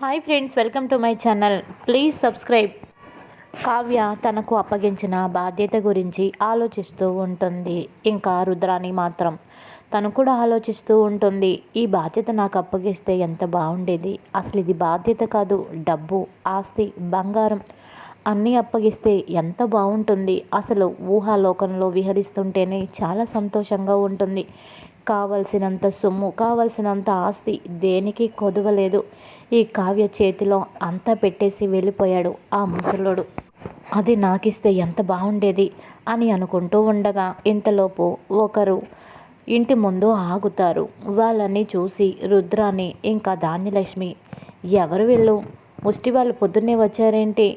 Hi friends welcome to my channel. Please subscribe. Kavya తనకు అప్పగించిన బాధ్యత గురించి ఆలోచిస్తూ ఉంటుంది. ఇంకా రుద్రాని మాత్రం తను కూడా ఆలోచిస్తూ ఉంటుంది. ఈ బాధ్యత నాకు అప్పగిస్తే ఎంత బాగుండేది? అసలు ఇది బాధ్యత కాదు డబ్బు ఆస్తి బంగారం అన్నీ అప్పగిస్తే ఎంత బాగుంటుంది? అసలు ఊహాలోకంలో విహరిస్తుంటేనే చాలా సంతోషంగా ఉంటుంది. కావలసినంత సొమ్ము కావలసినంత ఆస్తి దేనికి కొదవలేదు. ఈ కావ్య చేతిలో అంతా పెట్టేసి వెళ్ళిపోయాడు ఆ ముసలోడు. అది నాకిస్తే ఎంత బాగుండేది అని అనుకుంటూ ఉండగా ఇంతలోపు ఒకరు ఇంటి ముందు ఆగుతారు. వాళ్ళని చూసి రుద్రాని ఇంకా ధాన్యలక్ష్మి ఎవరు వీళ్ళు? ముష్టి వాళ్ళు పొద్దున్నే వచ్చారేంటి?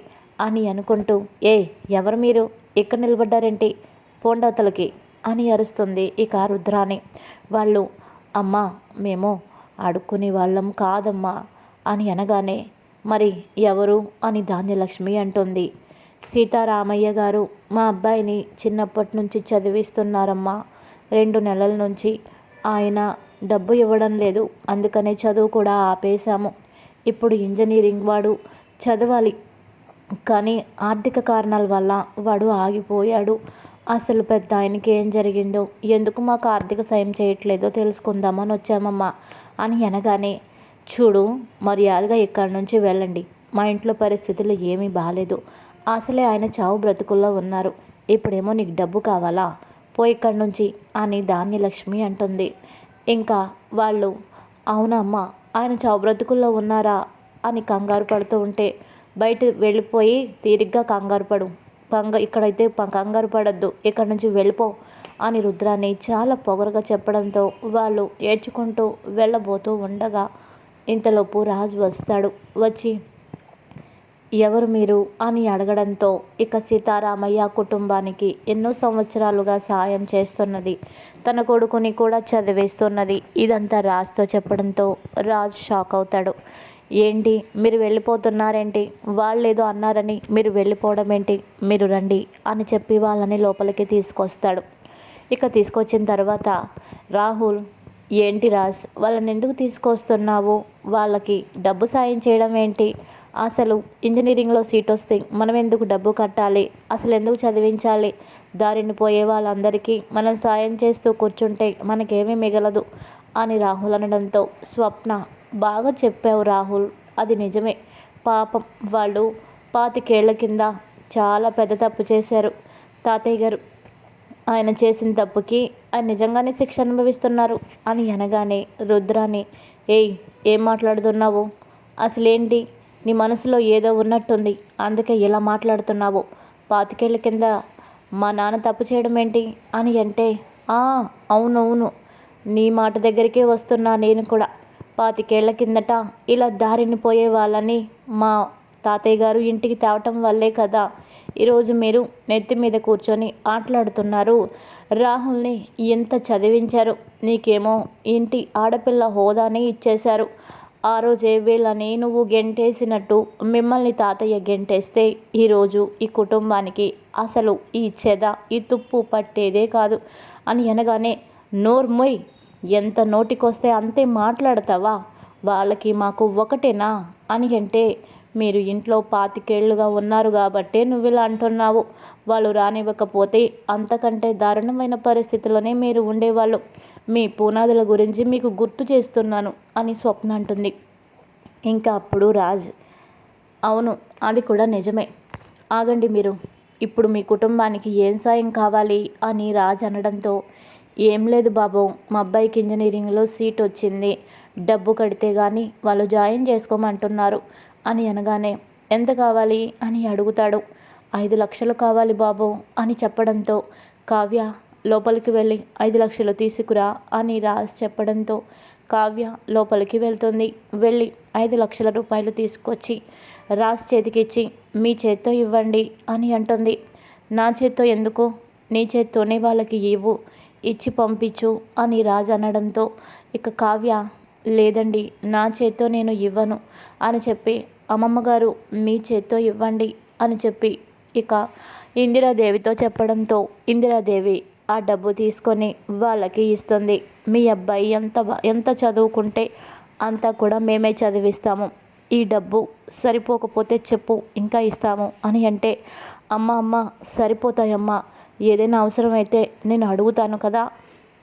అని అనుకుంటూ ఏ ఎవరు మీరు? ఇక్కడ నిలబడ్డారేంటి? పోండవతలకి అని అరుస్తుంది ఇక రుద్రాని వాళ్ళు అమ్మా మేము అడుక్కునే వాళ్ళం కాదమ్మా అని అనగానే మరి ఎవరు? అని ధాన్యలక్ష్మి అంటుంది. సీతారామయ్య గారు మా అబ్బాయిని చిన్నప్పటి నుంచి చదివిస్తున్నారమ్మా. రెండు నెలల నుంచి ఆయన డబ్బు ఇవ్వడం లేదు. అందుకనే చదువు కూడా ఆపేశాము. ఇప్పుడు ఇంజనీరింగ్ వాడు చదవాలి. కానీ ఆర్థిక కారణాల వల్ల వాడు ఆగిపోయాడు. అసలు పెద్ద ఆయనకి ఏం జరిగిందో ఎందుకు మాకు ఆర్థిక సాయం చేయట్లేదో తెలుసుకుందామని వచ్చామమ్మా అని అనగానే చూడు మర్యాదగా ఇక్కడి నుంచి వెళ్ళండి. మా ఇంట్లో పరిస్థితులు ఏమీ బాగాలేదు అసలే ఆయన చావు బ్రతుకుల్లో ఉన్నారు. ఇప్పుడేమో నీకు డబ్బు కావాలా? పో ఇక్కడి నుంచి అని ధాన్యలక్ష్మి అంటుంది. ఇంకా వాళ్ళు అవునమ్మా ఆయన చావు బ్రతుకుల్లో ఉన్నారా అని కంగారు పడుతూ ఉంటే బయట వెళ్ళిపోయి తీరిగ్గా కంగారు పడు. కంగ ఇక్కడైతే కంగారు పడద్దు ఇక్కడ నుంచి వెళ్ళిపో అని రుద్రాన్ని చాలా పొగరుగా చెప్పడంతో వాళ్ళు ఏడ్చుకుంటూ వెళ్ళబోతూ ఉండగా ఇంతలోపు రాజు వస్తాడు. వచ్చి ఎవరు మీరు? అని అడగడంతో ఇక సీతారామయ్య కుటుంబానికి ఎన్నో సంవత్సరాలుగా సాయం చేస్తున్నది. తన కొడుకుని కూడా చదివేస్తున్నది. ఇదంతా రాజుతో చెప్పడంతో రాజు షాక్ అవుతాడు. ఏంటి? మీరు వెళ్ళిపోతున్నారేంటి? వాళ్ళేదో అన్నారని మీరు వెళ్ళిపోవడం ఏంటి మీరు రండి అని చెప్పి వాళ్ళని లోపలికి తీసుకొస్తాడు. ఇక తీసుకొచ్చిన తర్వాత రాహుల్ ఏంటి రాజ్? వాళ్ళని ఎందుకు తీసుకొస్తున్నావు? వాళ్ళకి డబ్బు సాయం చేయడం ఏంటి? అసలు ఇంజనీరింగ్లో సీట్ వస్తే మనం ఎందుకు డబ్బు కట్టాలి? అసలు ఎందుకు చదివించాలి? దారిని పోయే వాళ్ళందరికీ మనం సాయం చేస్తూ కూర్చుంటే మనకేమీ మిగలదు అని రాహుల్ అనడంతో స్వప్న బాగా చెప్పావు రాహుల్. అది నిజమే. పాపం వాళ్ళు పాతికేళ్ళ కింద చాలా పెద్ద తప్పు చేశారు. తాతయ్య గారు ఆయన చేసిన తప్పుకి ఆయన నిజంగానే శిక్ష అనుభవిస్తున్నారు అని అనగానే రుద్రాని ఏయ్ ఏం మాట్లాడుతున్నావు? అసలేంటి? నీ మనసులో ఏదో ఉన్నట్టుంది. అందుకే ఇలా మాట్లాడుతున్నావు. పాతికేళ్ళ కింద మా నాన్న తప్పు చేయడం ఏంటి? అని అంటే అవునవును. నీ మాట దగ్గరికే వస్తున్నా నేను కూడా. పాతికేళ్ళ కిందట ఇలా దారిని పోయే వాళ్ళని మా తాతయ్య గారు ఇంటికి తేవటం వల్లే కదా. ఈరోజు మీరు నెత్తి మీద కూర్చొని ఆటలాడుతున్నారు. రాహుల్ని ఎంత చదివించారు? నీకేమో ఇంటి ఆడపిల్ల హోదానే ఇచ్చేశారు. ఆ రోజే వీళ్ళని నువ్వు గెంటేసినట్టు మిమ్మల్ని తాతయ్య గెంటేస్తే ఈరోజు ఈ కుటుంబానికి అసలు ఈ చెద ఈ తుప్పు పట్టేదే కాదు. అని అనగానే నోర్మొయ్ ఎంత నోటికొస్తే అంతే మాట్లాడతావా? వాళ్ళకి మాకు ఒకటేనా? అని అంటే మీరు ఇంట్లో పాతికేళ్ళుగా ఉన్నారు కాబట్టే నువ్వు ఇలా అంటున్నావు. వాళ్ళు రానివ్వకపోతే అంతకంటే దారుణమైన పరిస్థితిలోనే మీరు ఉండేవాళ్ళు. మీ పునాదుల గురించి మీకు గుర్తు చేస్తున్నాను అని స్వప్న అంటుంది. ఇంకా అప్పుడు రాజ్ అవును అది కూడా నిజమే. ఆగండి మీరు. ఇప్పుడు మీ కుటుంబానికి ఏం సాయం కావాలి అని రాజ్ అనడంతో ఏం లేదు బాబు. మా అబ్బాయికి ఇంజనీరింగ్లో సీట్ వచ్చింది. డబ్బు కడితే కానీ వాళ్ళు జాయిన్ చేసుకోమంటున్నారు అని అనగానే ఎంత కావాలి? అని అడుగుతాడు. ఐదు లక్షలు కావాలి బాబు అని చెప్పడంతో కావ్య లోపలికి వెళ్ళి ఐదు లక్షలు తీసుకురా అని రాజ్ చెప్పడంతో కావ్య లోపలికి వెళ్తుంది. వెళ్ళి ఐదు లక్షల రూపాయలు తీసుకొచ్చి రాజ్ చేతికిచ్చి మీ చేత్తో ఇవ్వండి అని అంటుంది. నా చేత్తో ఎందుకు? నీ చేత్తోనే వాళ్ళకి ఇవ్వు. ఇచ్చి పంపించు అని రాజు అనడంతో ఇక కావ్య లేదండి నా చేత్తో నేను ఇవ్వను అని చెప్పి అమ్మమ్మ గారు మీ చేత్తో ఇవ్వండి అని చెప్పి ఇక ఇందిరాదేవితో చెప్పడంతో ఇందిరాదేవి ఆ డబ్బు తీసుకొని వాళ్ళకి ఇస్తుంది. మీ అబ్బాయి ఎంత ఎంత చదువుకుంటే అంతా కూడా మేమే చదివిస్తాము. ఈ డబ్బు సరిపోకపోతే చెప్పు ఇంకా ఇస్తాము అని అంటే అమ్మ అమ్మ సరిపోతాయమ్మా ఏదైనా అవసరమైతే నేను అడుగుతాను కదా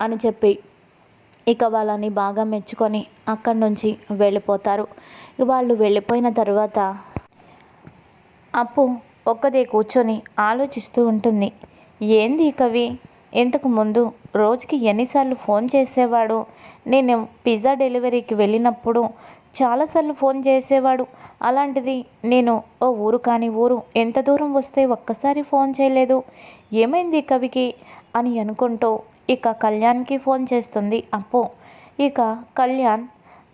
అని చెప్పి ఇక వాళ్ళని బాగా మెచ్చుకొని అక్కడి నుంచి వెళ్ళిపోతారు. వాళ్ళు వెళ్ళిపోయిన తర్వాత అప్పు ఒక్కదే కూర్చొని ఆలోచిస్తూ ఉంటుంది. ఏంది కవి? ఇంతకు ముందు రోజుకి ఎన్నిసార్లు ఫోన్ చేసేవాడు? నేను పిజ్జా డెలివరీకి వెళ్ళినప్పుడు చాలాసార్లు ఫోన్ చేసేవాడు. అలాంటిది నేను ఓ ఊరు కాని ఊరు ఎంత దూరం వస్తే ఒక్కసారి ఫోన్ చేయలేదు. ఏమైంది కవికి? అని అనుకుంటూ ఇక కళ్యాణ్కి ఫోన్ చేస్తుంది. అప్పు. ఇక కళ్యాణ్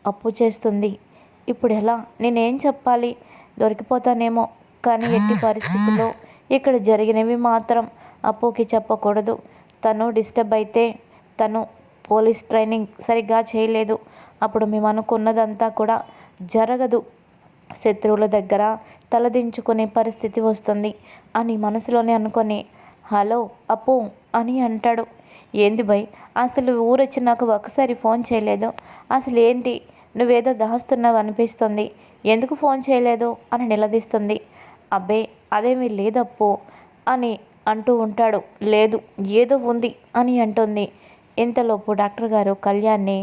అప్పు చేస్తుంది. ఇప్పుడు ఎలా నేనేం చెప్పాలి? దొరికిపోతానేమో కానీ ఎట్టి పరిస్థితుల్లో ఇక్కడ జరిగినవి మాత్రం అప్పుకి చెప్పకూడదు. తను డిస్టర్బ్ అయితే తను పోలీస్ ట్రైనింగ్ సరిగ్గా చేయలేదు. అప్పుడు మేము అనుకున్నదంతా కూడా జరగదు. శత్రువుల దగ్గర తలదించుకునే పరిస్థితి వస్తుంది అని మనసులోనే అనుకొని హలో అప్పు అని అంటాడు. ఏంది భయ్ అసలు ఊరొచ్చి నాకు ఒకసారి ఫోన్ చేయలేదు. అసలు ఏంటి నువ్వేదో దాస్తున్నావు అనిపిస్తుంది. ఎందుకు ఫోన్ చేయలేదు? అని నిలదీస్తుంది. అబ్బే అదేమీ లేదప్పు అని అంటూ ఉంటాడు. లేదు ఏదో ఉంది అని అంటుంది. ఇంతలోపు డాక్టర్ గారు కళ్యాణ్ని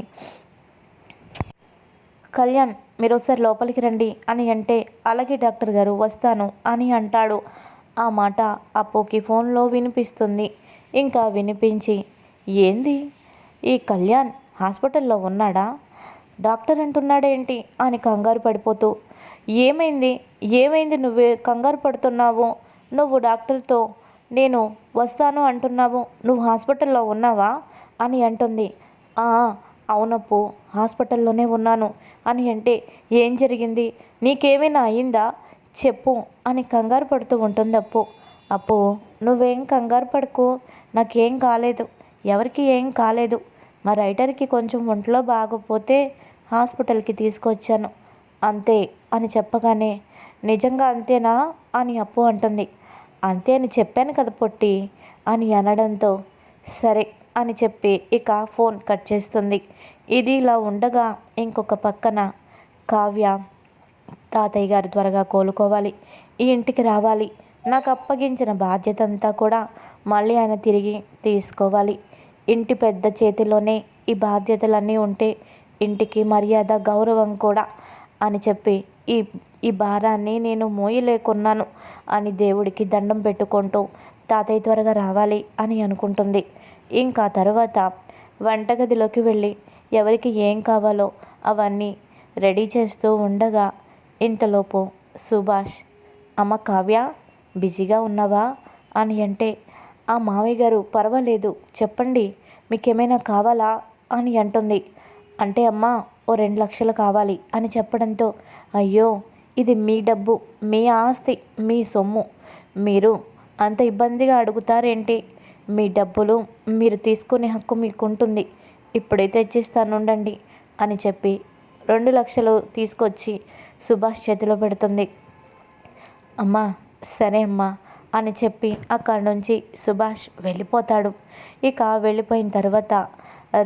కళ్యాణ్ మీరు ఒకసారి లోపలికి రండి అని అంటే అలాగే డాక్టర్ గారు వస్తాను అని అంటాడు. ఆ మాట అప్పుకి ఫోన్లో వినిపిస్తుంది. ఇంకా వినిపించి ఏంది? ఈ కళ్యాణ్ హాస్పిటల్లో ఉన్నాడా? డాక్టర్ అంటున్నాడేంటి? అని కంగారు పడిపోతూ ఏమైంది? ఏమైంది నువ్వే కంగారు పడుతున్నావు? నువ్వు డాక్టర్తో నేను వస్తాను అంటున్నావు? నువ్వు హాస్పిటల్లో ఉన్నావా? అని అంటుంది. అవునప్పు హాస్పిటల్లోనే ఉన్నాను. అని అంటే ఏం జరిగింది? నీకేమైనా అయిందా? చెప్పు అని కంగారు పడుతూ ఉంటుంది అప్పు అప్పు నువ్వేం కంగారు పడకు. నాకేం కాలేదు. ఎవరికి ఏం కాలేదు. మా రైటర్కి కొంచెం ఒంట్లో బాగపోతే హాస్పిటల్కి తీసుకొచ్చాను. అంతే అని చెప్పగానే నిజంగా అంతేనా? అని అప్పు అంటుంది. అంతే అని చెప్పాను కదా పొట్టి అని అనడంతో సరే అని చెప్పి ఇక ఫోన్ కట్ చేస్తుంది. ఇది ఇలా ఉండగా ఇంకొక పక్కన కావ్య తాతయ్య గారు త్వరగా కోలుకోవాలి. ఈ ఇంటికి రావాలి. నాకు అప్పగించిన బాధ్యత అంతా కూడా మళ్ళీ ఆయన తిరిగి తీసుకోవాలి. ఇంటి పెద్ద చేతిలోనే ఈ బాధ్యతలన్నీ ఉంటే ఇంటికి మర్యాద గౌరవం కూడా అని చెప్పి ఈ ఈ భారాన్ని నేను మోయలేకున్నాను అని దేవుడికి దండం పెట్టుకుంటూ తాతయ్య త్వరగా రావాలి అని అనుకుంటుంది. ఇంకా తర్వాత వంటగదిలోకి వెళ్ళి ఎవరికి ఏం కావాలో అవన్నీ రెడీ చేస్తూ ఉండగా ఇంతలోపు సుభాష్ అమ్మ కావ్య బిజీగా ఉన్నావా? అని అంటే ఆ మామయ్య గారు పర్వాలేదు చెప్పండి మీకేమైనా కావాలా? అని అంటుంది. అంటే అమ్మ ఓ రెండు లక్షలు కావాలి అని చెప్పడంతో అయ్యో ఇది మీ డబ్బు మీ ఆస్తి మీ సొమ్ము మీరు అంత ఇబ్బందిగా అడుగుతారేంటి? మీ డబ్బులు మీరు తీసుకునే హక్కు మీకు ఉంటుంది ఇప్పుడే తెచ్చిస్తానుండండి అని చెప్పి రెండు లక్షలు తీసుకొచ్చి సుభాష్ చేతిలో పెడుతుంది. అమ్మా సరే అమ్మా అని చెప్పి అక్కడి నుంచి సుభాష్ వెళ్ళిపోతాడు. ఇక వెళ్ళిపోయిన తర్వాత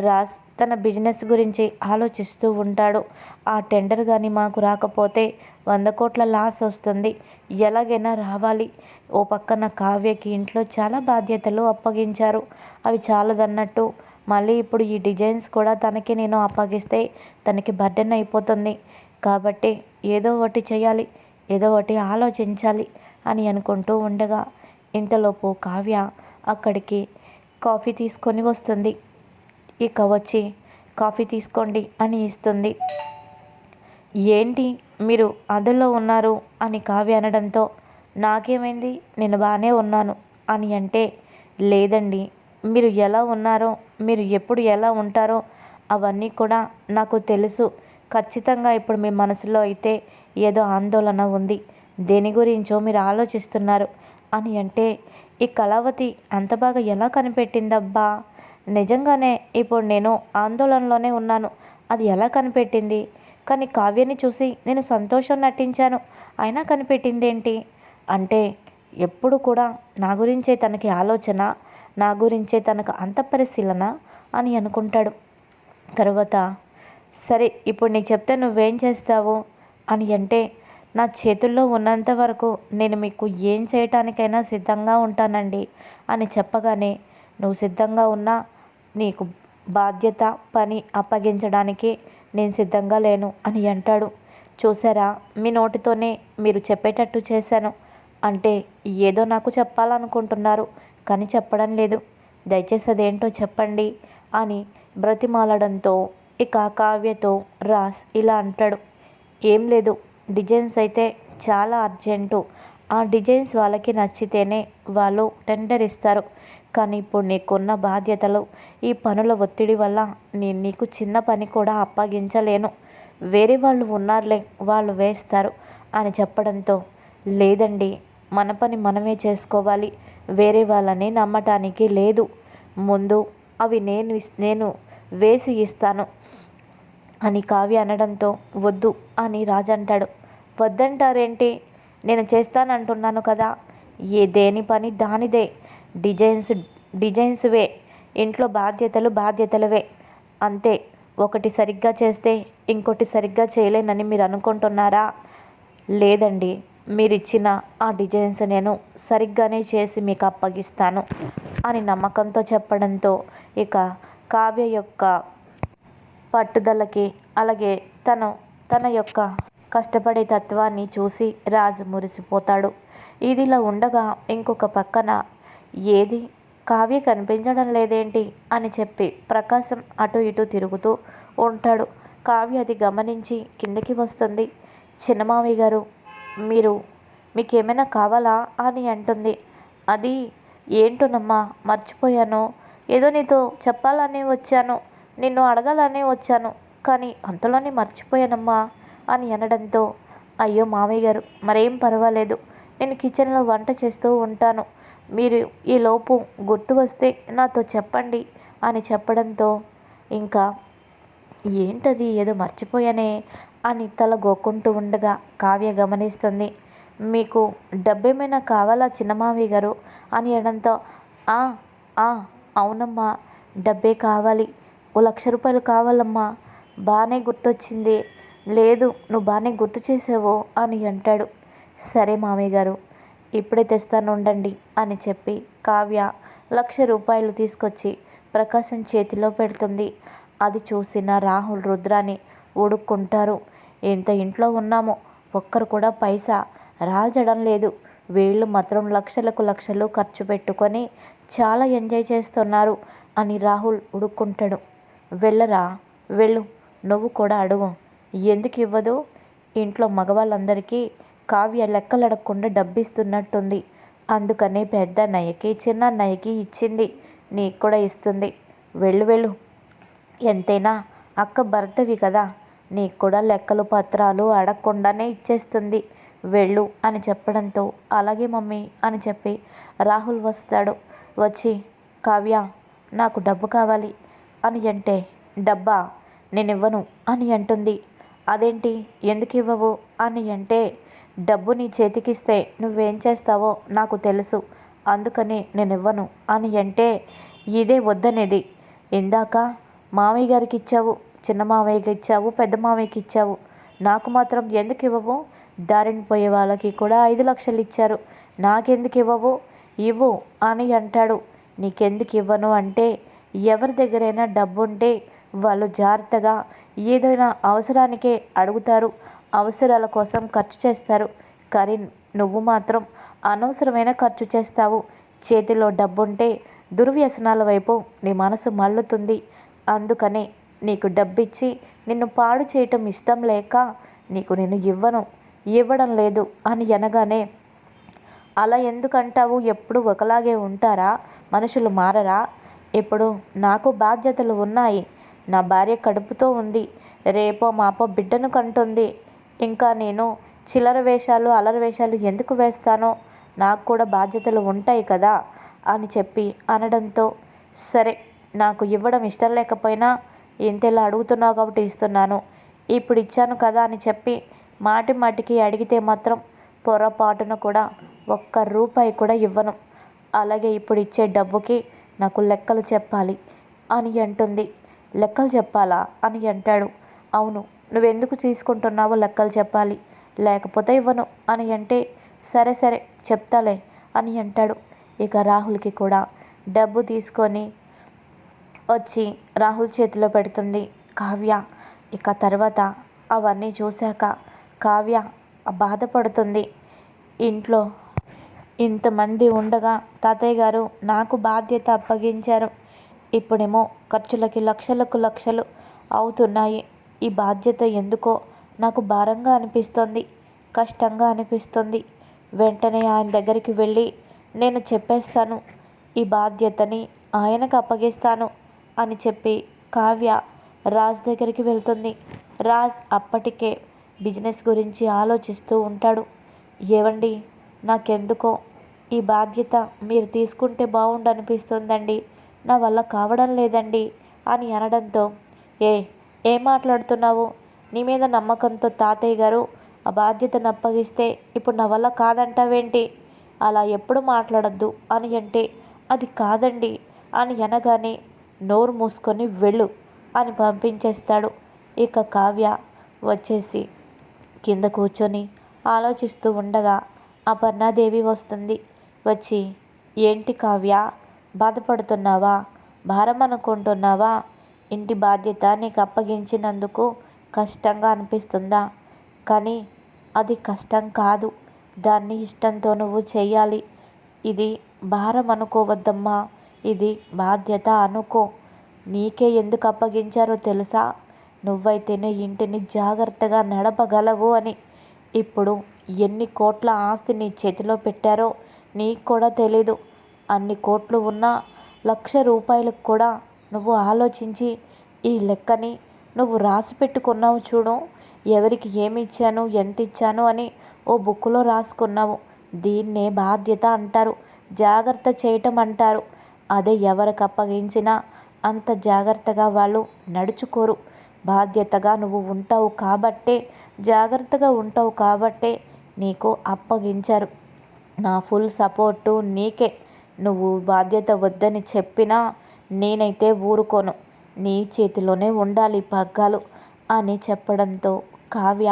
రాజ్ తన బిజినెస్ గురించి ఆలోచిస్తూ ఉంటాడు. ఆ టెండర్ కానీ మాకు రాకపోతే వంద కోట్ల లాస్ వస్తుంది. ఎలాగైనా రావాలి. ఓ పక్కన కావ్యకి ఇంట్లో చాలా బాధ్యతలు అప్పగించారు. అవి చాలదన్నట్టు. మళ్ళీ ఇప్పుడు ఈ డిజైన్స్ కూడా తనకి నేను అప్పగిస్తే తనకి బర్డెన్ అయిపోతుంది. కాబట్టి ఏదో ఒకటి చేయాలి. ఏదో ఒకటి ఆలోచించాలి అని అనుకుంటూ ఉండగా ఇంతలోపు కావ్య అక్కడికి కాఫీ తీసుకొని వస్తుంది. ఇక వచ్చి కాఫీ తీసుకోండి అని ఇస్తుంది. ఏంటి? మీరు అదల్లో ఉన్నారు అని కావ్య అనడంతో నాకేమైంది? నేను బాగానే ఉన్నాను. అని అంటే లేదండి. మీరు ఎలా ఉన్నారో మీరు ఎప్పుడు ఎలా ఉంటారో అవన్నీ కూడా నాకు తెలుసు. ఖచ్చితంగా ఇప్పుడు మీ మనసులో అయితే ఏదో ఆందోళన ఉంది. దేని గురించో మీరు ఆలోచిస్తున్నారు. అని అంటే ఈ కళావతి అంత బాగా ఎలా కనిపెట్టిందబ్బా? నిజంగానే ఇప్పుడు నేను ఆందోళనలోనే ఉన్నాను. అది ఎలా కనిపెట్టింది? కానీ కావ్యని చూసి నేను సంతోషం నటించాను. అయినా కనిపెట్టిందేంటి? అంటే ఎప్పుడు కూడా నా గురించే తనకి ఆలోచన నా గురించే తనకు అంత పరిశీలన అని అనుకుంటాడు. తర్వాత సరే ఇప్పుడు నీకు చెప్తే నువ్వేం చేస్తావు? అని అంటే నా చేతుల్లో ఉన్నంత వరకు నేను మీకు ఏం చేయటానికైనా సిద్ధంగా ఉంటానండి అని చెప్పగానే నువ్వు సిద్ధంగా ఉన్నా నీకు బాధ్యత పని అప్పగించడానికి నేను సిద్ధంగా లేను అని అంటాడు. చూసారా? మీ నోటితోనే మీరు చెప్పేటట్టు చేశాను. అంటే ఏదో నాకు చెప్పాలనుకుంటున్నారు కానీ చెప్పడం లేదు. దయచేసి అదేంటో చెప్పండి అని బ్రతిమాలడంతో ఇక కావ్యతో రాస్ ఇలా అంటాడు. ఏం లేదు డిజైన్స్ అయితే చాలా అర్జెంటు. ఆ డిజైన్స్ వాళ్ళకి నచ్చితేనే వాళ్ళు టెండర్ ఇస్తారు. కానీ ఇప్పుడు నీకున్న బాధ్యతలు ఈ పనుల ఒత్తిడి వల్ల నేను నీకు చిన్న పని కూడా అప్పగించలేను. వేరే వాళ్ళు ఉన్నారులే వాళ్ళు వేస్తారు అని చెప్పడంతో లేదండి మన పని మనమే చేసుకోవాలి. వేరే వాళ్ళని నమ్మటానికి లేదు. ముందు అవి నేను నేను వేసి ఇస్తాను అని కావ్య అనడంతో వద్దు అని రాజంటాడు వద్దంటారేంటి? నేను చేస్తానంటున్నాను కదా. ఏ దేని పని దానిదే. డిజైన్స్ డిజైన్స్వే ఇంట్లో బాధ్యతలు బాధ్యతలవే అంతే. ఒకటి సరిగ్గా చేస్తే ఇంకోటి సరిగ్గా చేయలేనని మీరు అనుకుంటున్నారా? లేదండి. మీరు ఇచ్చిన ఆ డిజైన్స్ నేను సరిగ్గానే చేసి మీకు అప్పగిస్తాను అని నమ్మకంతో చెప్పడంతో ఇక కావ్య యొక్క పట్టుదలకి అలాగే తను తన యొక్క కష్టపడే తత్వాన్ని చూసి రాజు మురిసిపోతాడు. ఇదిలా ఉండగా ఇంకొక పక్కన ఏది? కావ్య కనిపించడం లేదేంటి? అని చెప్పి ప్రకాశం అటు ఇటు తిరుగుతూ ఉంటాడు. కావ్య అది గమనించి కిందకి వస్తుంది. చిన్నమావి గారు మీరు మీకేమైనా కావాలా? అని అంటుంది. అది ఏంటోనమ్మా మర్చిపోయాను. ఏదో నీతో చెప్పాలని వచ్చాను. నిన్ను అడగాలని వచ్చాను. కానీ అంతలోనే మర్చిపోయానమ్మా అని అనడంతో అయ్యో మామయ్య గారు మరేం పర్వాలేదు. నేను కిచెన్లో వంట చేస్తూ ఉంటాను. మీరు ఈ లోపు గుర్తు వస్తే నాతో చెప్పండి అని చెప్పడంతో ఇంకా ఏంటది? ఏదో మర్చిపోయానే? అని తల గోక్కుంటూ ఉండగా కావ్య గమనిస్తుంది. మీకు డబ్బేమైనా కావాలా చిన్నమావి గారు? అని అనడంతో ఆ అవునమ్మా డబ్బే కావాలి. ఓ లక్ష రూపాయలు కావాలమ్మా. బాగానే గుర్తొచ్చింది. లేదు నువ్వు బాగానే గుర్తు చేసావు అని అంటాడు. సరే మామయ్య గారు ఇప్పుడే తెస్తాను ఉండండి అని చెప్పి కావ్య లక్ష రూపాయలు తీసుకొచ్చి ప్రకాశం చేతిలో పెడుతుంది. అది చూసిన రాహుల్ రుద్రాని ఊడుక్కుంటారు ఎంత ఇంట్లో ఉన్నామో ఒక్కరు కూడా పైసా రాల్చడం లేదు. వీళ్ళు మాత్రం లక్షలకు లక్షలు ఖర్చు పెట్టుకొని చాలా ఎంజాయ్ చేస్తున్నారు అని రాహుల్ ఉడుక్కుంటాడు. వెళ్ళరా వెళ్ళు. నువ్వు కూడా అడుగు. ఎందుకు ఇవ్వదు? ఇంట్లో మగవాళ్ళందరికీ కావ్య లెక్కలడకుండా డబ్బిస్తున్నట్టుంది. అందుకని పెద్ద అన్నయ్యకి చిన్న అన్నయ్యకి ఇచ్చింది. నీకు కూడా ఇస్తుంది. వెళ్ళు వెళ్ళు. ఎంతైనా అక్క భర్తవి కదా. నీకు కూడా లెక్కలు పత్రాలు అడగకుండానే ఇచ్చేస్తుంది. వెళ్ళు అని చెప్పడంతో అలాగే మమ్మీ అని చెప్పి రాహుల్ వస్తాడు. వచ్చి కావ్య నాకు డబ్బు కావాలి. అని అంటే డబ్బా? నేను ఇవ్వను అని అంటుంది. అదేంటి? ఎందుకు ఇవ్వవు? అని అంటే డబ్బు నీ చేతికిస్తే నువ్వేం చేస్తావో నాకు తెలుసు. అందుకని నేను ఇవ్వను అని అంటే ఇదే వద్దనేది. ఇందాక మామయ్య గారికి ఇచ్చావు చిన్న మామయ్యకి ఇచ్చావు పెద్ద మామయ్యకి ఇచ్చావు నాకు మాత్రం ఎందుకు ఇవ్వవు దారిని పోయే వాళ్ళకి కూడా ఐదు లక్షలు ఇచ్చారు నాకెందుకు ఇవ్వవు ఇవ్వు అని అంటాడు. నీకెందుకు ఇవ్వను అంటే ఎవరి దగ్గరైనా డబ్బు ఉంటే వాళ్ళు జాగ్రత్తగా ఏదైనా అవసరానికే అడుగుతారు. అవసరాల కోసం ఖర్చు చేస్తారు. కానీ నువ్వు మాత్రం అనవసరమైన ఖర్చు చేస్తావు. చేతిలో డబ్బుంటే దుర్వ్యసనాల వైపు నీ మనసు మల్లుతుంది అందుకనే నీకు డబ్బిచ్చి నిన్ను పాడు చేయటం ఇష్టం లేక నీకు నేను ఇవ్వను. ఇవ్వడం లేదు అని అనగానే అలా ఎందుకంటావు? ఎప్పుడు ఒకలాగే ఉంటారా? మనుషులు మారరా? ఇప్పుడు నాకు బాధ్యతలు ఉన్నాయి. నా భార్య కడుపుతో ఉంది. రేపో మాపో బిడ్డను కంటుంది. ఇంకా నేను చిల్లర వేషాలు అలర వేషాలు ఎందుకు వేస్తానో నాకు కూడా బాధ్యతలు ఉంటాయి కదా అని చెప్పి అనడంతో సరే నాకు ఇవ్వడం ఇష్టం లేకపోయినా ఇంతలా అడుగుతున్నావు కాబట్టి ఇస్తున్నాను. ఇప్పుడు ఇచ్చాను కదా అని చెప్పి మాటి మాటికి అడిగితే మాత్రం పొరపాటున కూడా ఒక్క రూపాయి కూడా ఇవ్వను. అలాగే ఇప్పుడు ఇచ్చే డబ్బుకి నాకు లెక్కలు చెప్పాలి అని అంటుంది. లెక్కలు చెప్పాలా అని అంటాడు. అవును నువ్వెందుకు తీసుకుంటున్నావో లెక్కలు చెప్పాలి. లేకపోతే ఇవ్వను. అని అంటే సరే సరే చెప్తాలే అని అంటాడు. ఇక రాహుల్కి కూడా డబ్బు తీసుకొని వచ్చి రాహుల్ చేతిలో పెడుతుంది కావ్య. ఇక తర్వాత అవన్నీ చూశాక కావ్య బాధపడుతుంది. ఇంట్లో ఇంతమంది ఉండగా తాతయ్య గారు నాకు బాధ్యత అప్పగించారు. ఇప్పుడేమో ఖర్చులకి లక్షలకు లక్షలు అవుతున్నాయి. ఈ బాధ్యత ఎందుకో నాకు భారంగా అనిపిస్తుంది కష్టంగా అనిపిస్తుంది. వెంటనే ఆయన దగ్గరికి వెళ్ళి నేను చెప్పేస్తాను ఈ బాధ్యతని ఆయనకు అప్పగిస్తాను అని చెప్పి కావ్య రాజ్ దగ్గరికి వెళ్తుంది. రాజ్ అప్పటికే బిజినెస్ గురించి ఆలోచిస్తూ ఉంటాడు. ఏవండి నాకెందుకో ఈ బాధ్యత మీరు తీసుకుంటే బాగుండనిపిస్తుందండి నా వల్ల కావడం లేదండి అని అనడంతో ఏ ఏం మాట్లాడుతున్నావు? నీ మీద నమ్మకంతో తాతయ్య గారు ఆ బాధ్యతను అప్పగిస్తే ఇప్పుడు నా వల్ల కాదంటావేంటి? అలా ఎప్పుడు మాట్లాడద్దు అని అంటే అది కాదండి అని అనగానే నోరు మూసుకొని వెళ్ళు అని పంపించేస్తాడు. ఇక కావ్య వచ్చేసి కింద కూర్చొని ఆలోచిస్తూ ఉండగా అపర్ణాదేవి వస్తుంది. వచ్చి ఏంటి కావ్య? బాధపడుతున్నావా? భారం అనుకుంటున్నావా? ఇంటి బాధ్యత నీకు అప్పగించినందుకు కష్టంగా అనిపిస్తుందా? కానీ అది కష్టం కాదు. దాన్ని ఇష్టంతో నువ్వు చేయాలి ఇది భారం అనుకోవద్దమ్మా. ఇది బాధ్యత అనుకో. నీకే ఎందుకు అప్పగించారో తెలుసా? నువ్వైతేనే ఇంటిని జాగ్రత్తగా నడపగలవు అని. ఇప్పుడు ఎన్ని కోట్ల ఆస్తి నీ చేతిలో పెట్టారో నీకు కూడా తెలీదు. అన్ని కోట్లు ఉన్నా లక్ష రూపాయలకు కూడా నువ్వు ఆలోచించి ఈ లెక్కని నువ్వు రాసి పెట్టుకున్నావు చూడు. ఎవరికి ఏమి ఇచ్చాను ఎంత ఇచ్చాను అని ఓ బుక్లో రాసుకున్నావు. దీన్నే బాధ్యత అంటారు. జాగ్రత్త చేయటం అంటారు. అదే ఎవరికి అప్పగించినా అంత జాగ్రత్తగా వాళ్ళు నడుచుకోరు. బాధ్యతగా నువ్వు ఉంటావు కాబట్టే జాగ్రత్తగా ఉంటావు కాబట్టే నీకు అప్పగించారు. నా ఫుల్ సపోర్టు నీకే. నువ్వు బాధ్యత వద్దని చెప్పినా నేనైతే ఊరుకోను. నీ చేతిలోనే ఉండాలి పగ్గాలు అని చెప్పడంతో కావ్య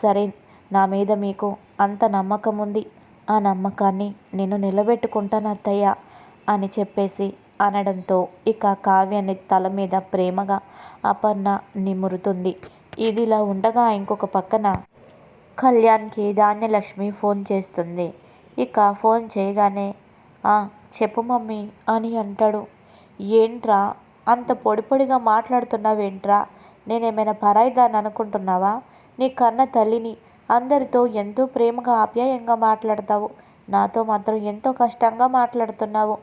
సరే నా మీద మీకు అంత నమ్మకం ఉంది ఆ నమ్మకాన్ని నేను నిలబెట్టుకుంటాను అత్తయ్య అని చెప్పేసి అనడంతో ఇక కావ్యని తల మీద ప్రేమగా అపర్ణ నిమురుతుంది. ఇదిలా ఉండగా ఇంకొక పక్కన కళ్యాణ్కి ధాన్యలక్ష్మి ఫోన్ చేస్తుంది. ఇక ఫోన్ చేయగానే చెప్పు మమ్మీ అని అంటాడు. ఏంట్రా? అంత పొడి పొడిగా మాట్లాడుతున్నావేంట్రా? నేనేమైనా పరాయిదాన్ని అనుకుంటున్నావా? నీ కన్న తల్లిని అందరితో ఎంతో ప్రేమగా ఆప్యాయంగా మాట్లాడతావు. నాతో మాత్రం ఎంతో కష్టంగా మాట్లాడుతున్నావు.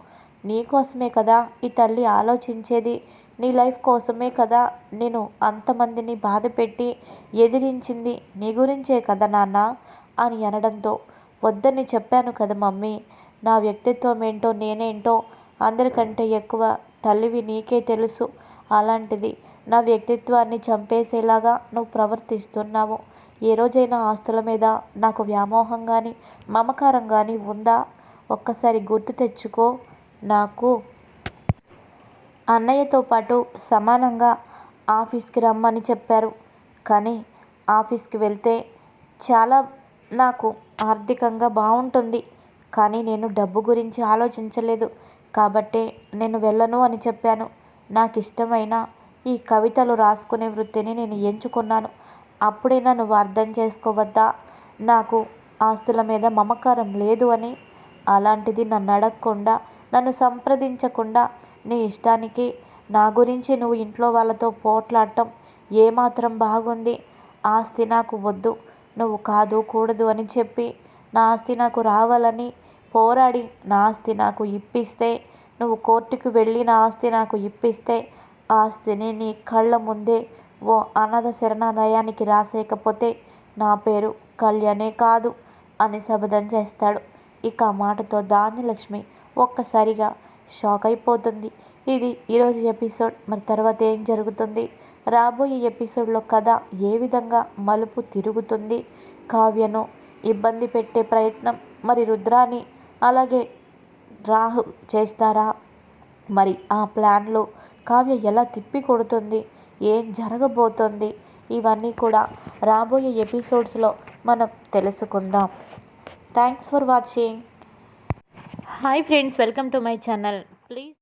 నీకోసమే కదా ఈ తల్లి ఆలోచించేది. నీ లైఫ్ కోసమే కదా నేను అంతమందిని బాధ పెట్టి ఎదిరించింది. నీ గురించే కదా నాన్న అని అనడంతో వద్దని చెప్పాను కదా మమ్మీ. నా వ్యక్తిత్వం ఏంటో నేనేంటో అందరికంటే ఎక్కువ తల్లివి నీకే తెలుసు. అలాంటిది నా వ్యక్తిత్వాన్ని చంపేసేలాగా నువ్వు ప్రవర్తిస్తున్నావు. ఏ రోజైనా ఆస్తుల మీద నాకు వ్యామోహం కానీ మమకారం కానీ ఉందా? ఒక్కసారి గుర్తు తెచ్చుకో. నాకు అన్నయ్యతో పాటు సమానంగా ఆఫీస్కి రమ్మని చెప్పారు. కానీ ఆఫీస్కి వెళ్తే చాలా నాకు ఆర్థికంగా బాగుంటుంది కానీ నేను డబ్బు గురించి ఆలోచించలేదు. కాబట్టే నేను వెళ్ళను అని చెప్పాను. నాకు ఇష్టమైన ఈ కవితలు రాసుకునే వృత్తిని నేను ఎంచుకున్నాను. అప్పుడైనా నువ్వు అర్థం చేసుకోవద్దా? నాకు ఆస్తుల మీద మమకారం లేదు అని. అలాంటిది నన్ను అడగకుండా నన్ను సంప్రదించకుండా నీ ఇష్టానికి నా గురించి నువ్వు ఇంట్లో వాళ్ళతో పోట్లాడటం ఏమాత్రం బాగుంది. ఆస్తి నాకు వద్దు నువ్వు కాదు కూడదు అని చెప్పి నా ఆస్తి నాకు రావాలని పోరాడి నా ఆస్తి నాకు ఇప్పిస్తే నువ్వు కోర్టుకు వెళ్ళి నా ఆస్తి నాకు ఇప్పిస్తే ఆస్తిని నీ కళ్ళ ముందే ఓ అనాథ శరణాలయానికి రాసేయకపోతే నా పేరు కళ్యాణే కాదు అని శబదం చేస్తాడు. ఇక ఆ మాటతో ధాన్యలక్ష్మి ఒక్కసారిగా షాక్ అయిపోతుంది. ఇది ఈరోజు ఎపిసోడ్. మరి తర్వాత ఏం జరుగుతుంది? రాబోయే ఎపిసోడ్లో కథ ఏ విధంగా మలుపు తిరుగుతుంది? కావ్యను ఇబ్బంది పెట్టే ప్రయత్నం. మరి రుద్రాని అలాగే రాహు చేస్తారా? మరి ఆ ప్లాన్లో కావ్య ఎలా తిప్పి కొడుతుంది? ఏం జరగబోతుంది? ఇవన్నీ కూడా రాబోయే ఎపిసోడ్స్లో మనం తెలుసుకుందాం. Thanks for watching. Hi friends welcome to my channel. Please